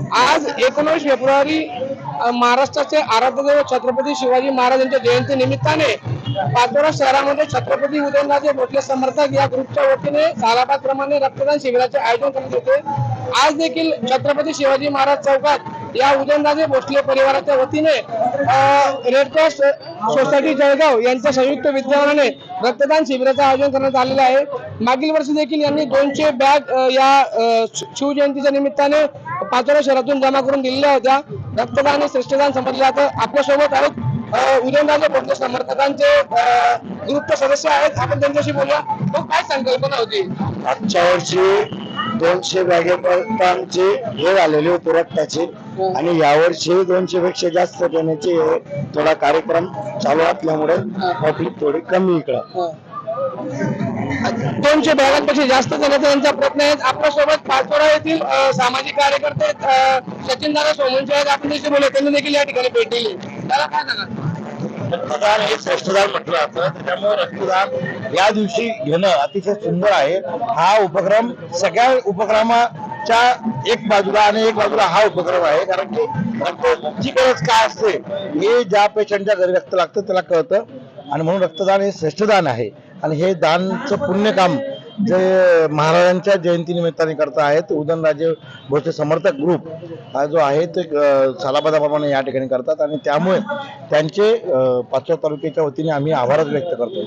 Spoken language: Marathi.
आज एकोणीस फेब्रुवारी महाराष्ट्राचे आराध्य छत्रपती शिवाजी महाराज यांच्या जयंती निमित्ताने पाचोरा शहरामध्ये छत्रपती उदयनराजे भोसले समर्थक या ग्रुपच्या वतीने सालाबाद प्रमाणे रक्तदान शिबिराचे आयोजन करण्यात होते आज देखील छत्रपती शिवाजी महाराज चौकात या उदयनराजे भोसले परिवाराच्या वतीने रेड क्रॉस सोसायटी जळगाव यांच्या संयुक्त विद्यमाने रक्तदान शिबिराचं आयोजन करण्यात आलेलं आहे. मागील वर्षी देखील यांनी दोनशे बॅग या शिवजयंतीच्या निमित्ताने पाचोरा शहरातून जमा करून दिलेल्या होत्या. रक्तदान हे श्रेष्ठदान समजलं जातं आपल्यासोबत आहेत उदयनराजे भोसले समर्थकांचे ग्रुपचे सदस्य आहेत. आपण त्यांच्याशी बोलूया. मग काय संकल्पना होती? मागच्या वर्षी दोनशे बॅगेपर्यंतचे हे झालेले होते रक्ताचे. आणि यावर्षी दोनशे पेक्षा जास्त देण्याचे थोडा कार्यक्रम चालू असल्यामुळे पब्लिक थोडी कमी इकडं. दोनशे बॅगांपेक्षा जास्त देण्याचा त्यांचा प्रयत्न आहे. आपल्यासोबत पाचोरा येथील सामाजिक कार्यकर्ते सचिन दादा सोमनचे आहेत आपण त्याशी त्यांनी देखील या ठिकाणी भेट दिली. त्याला काय सांगा रक्तदान हे श्रेष्ठदान म्हटलं जातं. त्यामुळे रक्तदान या दिवशी घेणं अतिशय सुंदर आहे. हा उपक्रम सगळ्या उपक्रमाच्या एक बाजूला आणि एक बाजूला हा उपक्रम आहे. कारण की रक्ताची गरज काय असते? हे ज्या पेशंटच्या घरी रक्त लागतं त्याला कळतं. आणि म्हणून रक्तदान हे श्रेष्ठदान आहे. आणि हे दानचं पुण्यकाम जे महाराजांच्या जयंती निमित्ताने करत आहेत उदयनराजे भोसले समर्थक ग्रुप हा जो आहे ते सालाबादाप्रमाणे या ठिकाणी करतात. आणि त्यामुळे त्यांचे पाचव्या पाचोरा तालुक्याच्या वतीने आम्ही आभारच व्यक्त करतो